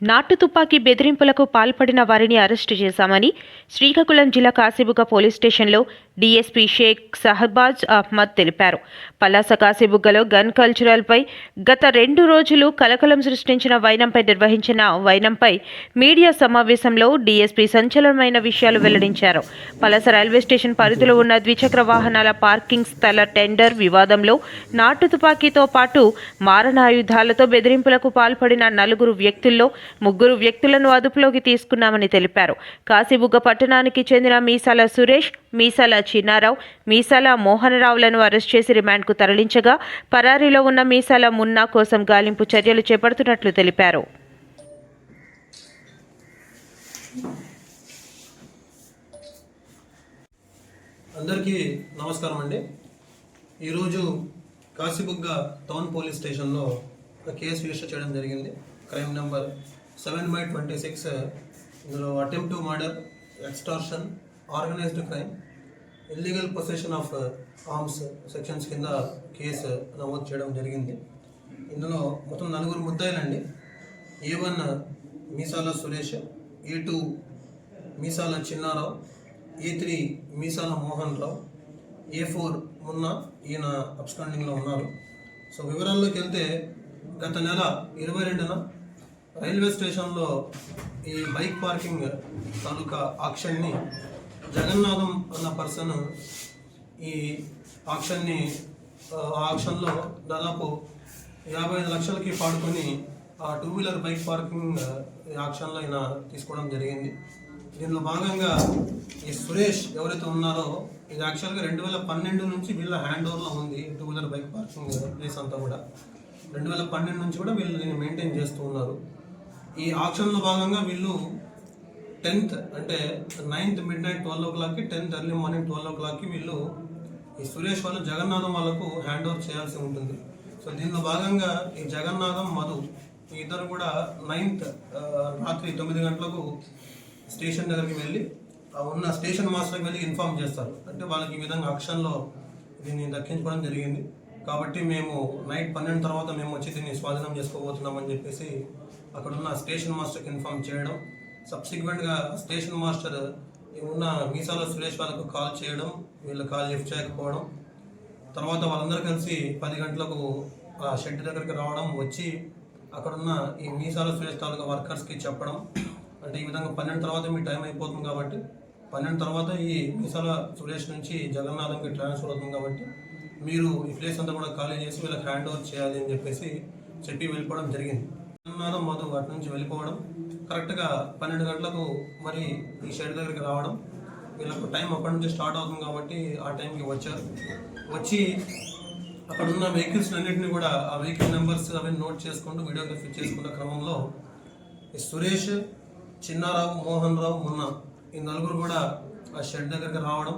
నాటు తుపాకీ బెదిరింపులకు పాల్పడిన వారిని అరెస్టు చేశామని శ్రీకాకుళం జిల్లా కాశీబుగ్గ పోలీస్ స్టేషన్లో డీఎస్పీ షేక్ సహబాజ్ అహ్మద్ తెలిపారు. పలాస కాశీబుగ్గలో గన్ కల్చరల్పై గత రెండు రోజులు కలకలం సృష్టించిన వైనంపై నిర్వహించిన వైనంపై మీడియా సమావేశంలో డీఎస్పీ సంచలనమైన విషయాలు వెల్లడించారు. పలాస రైల్వే స్టేషన్ పరిధిలో ఉన్న ద్విచక్ర వాహనాల పార్కింగ్ స్థల టెండర్ వివాదంలో నాటు తుపాకీతో పాటు మారణాయుధాలతో బెదిరింపులకు పాల్పడిన నలుగురు వ్యక్తుల్లో ముగ్గురు వ్యక్తులను అదుపులోకి తీసుకున్నామని తెలిపారు. కాశీబుగ్గ పట్టణానికి చెందిన మీసాల సురేష్ మీసాల చిన్నారావు. మీసాల మోహనరావులను అరెస్ట్ చేసి రిమాండ్కు తరలించగా పరారీలో ఉన్న మీసాల మున్నా కోసం గాలింపు చర్యలు చేపడుతున్నట్లు తెలిపారు. అందరికీ నమస్కారం అండి. ఈరోజు కాశీబుగ్గ టౌన్ పోలీస్ స్టేషన్లో ఒక కేసు రిజిస్టర్ చేయడం జరిగింది. Crime number seven by twenty six. ఇందులో attempt murder extortion organised crime illegal possession of arms sections కింద కేసు నమోదు చేయడం జరిగింది. ఇందులో మొత్తం నలుగురు ముద్దాయిలండి. A one Meesala Suresh A two Meesala Chinnarao A three Meesala Mohan Rao A four Munna ఈయన అబ్స్టాండింగ్లో ఉన్నారు. సో వివరాల్లోకి వెళ్తే గత నెల ఇరవై రెండున రైల్వే స్టేషన్లో ఈ బైక్ పార్కింగ్ తాలూకా ఆక్షన్ని జగన్నాథం అన్న పర్సన్ ఈ ఆక్షన్ని ఆక్షన్లో దాదాపు యాభై ఐదు లక్షలకి పాడుకొని ఆ టూ వీలర్ బైక్ పార్కింగ్ ఈ ఆక్షన్లో ఆయన తీసుకోవడం జరిగింది. దీనిలో భాగంగా ఈ సురేష్ ఎవరైతే ఉన్నారో ఇది యాక్చువల్గా రెండు వేల పన్నెండు నుంచి వీళ్ళ హ్యాండ్ ఓవర్లో ఉంది two wheeler bike parking place అంతా కూడా. రెండు వేల పన్నెండు నుంచి కూడా వీళ్ళు దీన్ని మెయింటైన్ చేస్తూ ఉన్నారు. ఈ ఆక్షన్లో భాగంగా వీళ్ళు టెన్త్ అంటే నైన్త్ మిడ్ నైట్ ట్వెల్వ్ ఓ క్లాక్కి టెన్త్ ఎర్లీ మార్నింగ్ ట్వెల్వ్ ఓ క్లాక్కి వీళ్ళు ఈ సురేష్ వాళ్ళు జగన్నాథం వాళ్ళకు హ్యాండ్ ఓవర్ చేయాల్సి ఉంటుంది. సో దీనిలో భాగంగా ఈ జగన్నాథం మధు ఇద్దరు కూడా నైన్త్ రాత్రి తొమ్మిది గంటలకు స్టేషన్ దగ్గరికి వెళ్ళి ఉన్న స్టేషన్ మాస్టర్కి వెళ్ళి ఇన్ఫార్మ్ చేస్తారు. అంటే వాళ్ళకి ఈ విధంగా అక్షన్లో దీన్ని దక్కించుకోవడం జరిగింది. కాబట్టి మేము నైట్ పన్నెండు తర్వాత మేము వచ్చి దీన్ని స్వాధీనం చేసుకోబోతున్నామని చెప్పేసి అక్కడున్న స్టేషన్ మాస్టర్కి ఇన్ఫార్మ్ చేయడం సబ్సిక్వెంట్గా స్టేషన్ మాస్టర్ ఉన్న మీసాల సురేష్ వాళ్ళకు కాల్ చేయడం వీళ్ళు కాల్ లిఫ్ట్ చేయకపోవడం తర్వాత వాళ్ళందరూ కలిసి పది గంటలకు ఆ షెడ్ దగ్గరికి రావడం వచ్చి అక్కడున్న ఈ మీసాల సురేష్ తాలూకా వర్కర్స్కి చెప్పడం. అంటే ఈ విధంగా పన్నెండు తర్వాత మీ టైం అయిపోతుంది కాబట్టి పన్నెండు తర్వాత ఈ మీసాల సురేష్ నుంచి జగన్నాథంకి ట్రాన్స్ఫర్ అవుతుంది కాబట్టి మీరు ఈ ప్లేస్ అంతా కూడా ఖాళీ చేసి వీళ్ళకి హ్యాండ్ ఓవర్ చేయాలి అని చెప్పేసి చెప్పి వెళ్ళిపోవడం జరిగింది. జగన్నాథం మధు అటు నుంచి వెళ్ళిపోవడం కరెక్ట్గా పన్నెండు గంటలకు మరి ఈ షెడ్ దగ్గరికి రావడం వీళ్ళకు టైం అప్పటి నుంచి స్టార్ట్ అవుతుంది కాబట్టి ఆ టైంకి వచ్చారు. వచ్చి అక్కడ ఉన్న వెహికల్స్ అన్నింటినీ కూడా ఆ వెహికల్ నెంబర్స్ అవన్నీ నోట్ చేసుకుంటూ వీడియోగ్రఫీ చేసుకున్న క్రమంలో సురేష్ చిన్నారావు మోహన్ రావు మున్న ఈ నలుగురు కూడా ఆ షెడ్ దగ్గరికి రావడం.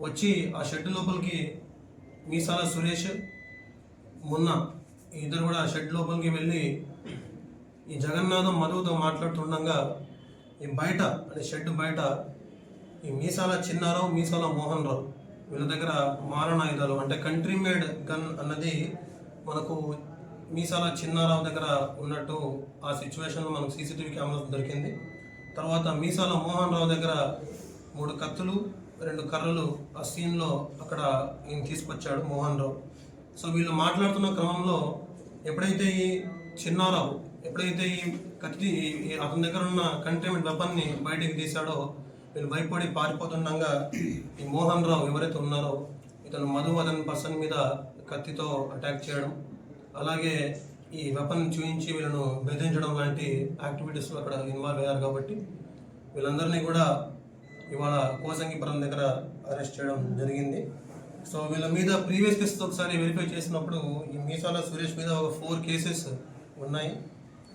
వచ్చి ఆ షెడ్ లోపలికి మీసాల సురేష్ మున్న ఇద్దరు కూడా ఆ షెడ్ లోపలికి వెళ్ళి ఈ జగన్నాథం మధువుతో మాట్లాడుతుండగా ఈ బయట అంటే షెడ్ బయట ఈ మీసాల చిన్నారావు మీసాల మోహన్ రావు వీళ్ళ దగ్గర మారణాయుధాలు అంటే కంట్రీ మేడ్ గన్ అన్నది మనకు మీసాల చిన్నారావు దగ్గర ఉన్నట్టు ఆ సిచ్యువేషన్లో మనకు సీసీటీవీ కెమెరా దొరికింది. తర్వాత మీసాల మోహన్ రావు దగ్గర మూడు కత్తులు రెండు కర్రలు ఆ సీన్లో అక్కడ ఈయన తీసుకొచ్చాడు మోహన్ రావు సో వీళ్ళు మాట్లాడుతున్న క్రమంలో ఎప్పుడైతే ఈ చిన్నారావు ఎప్పుడైతే ఈ కత్తి ఈ- అతని దగ్గర ఉన్న కంటైన్మెంట్ వెపన్ని బయటికి తీశాడో వీళ్ళు భయపడి పారిపోతుండగా ఈ మోహన్ రావు ఎవరైతే ఉన్నారో ఇతను మధు అతని పర్సన్ మీద కత్తితో అటాక్ చేయడం అలాగే ఈ వెపన్ చూయించి వీళ్ళను బెదిరించడం లాంటి యాక్టివిటీస్లో అక్కడ ఇన్వాల్వ్ అయ్యారు కాబట్టి వీళ్ళందరినీ కూడా ఇవాళ కోసంగిపురం దగ్గర అరెస్ట్ చేయడం జరిగింది. సో వీళ్ళ మీద ప్రీవియస్ కేసుతో ఒకసారి వెరిఫై చేసినప్పుడు ఈ మీసాల సురేష్ మీద ఒక ఫోర్ కేసెస్ ఉన్నాయి.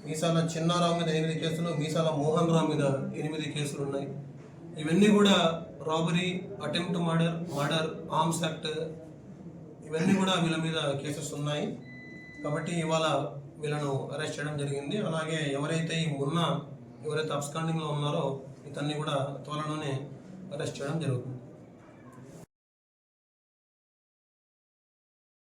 మీసాల చిన్నారావు మీద ఎనిమిది కేసులు మీసాల మోహన్ రావు మీద ఎనిమిది కేసులు ఉన్నాయి. ఇవన్నీ కూడా robbery attempt murder murder arms act ఇవన్నీ కూడా వీళ్ళ మీద కేసెస్ ఉన్నాయి. కాబట్టి ఇవాళ వీళ్ళను అరెస్ట్ చేయడం జరిగింది. అలాగే ఎవరైతే ఈ ఎవరైతే అబ్స్కాండింగ్లో ఉన్నారో ఇతన్ని కూడా త్వరలోనే అరెస్ట్ చేయడం జరుగుతుంది.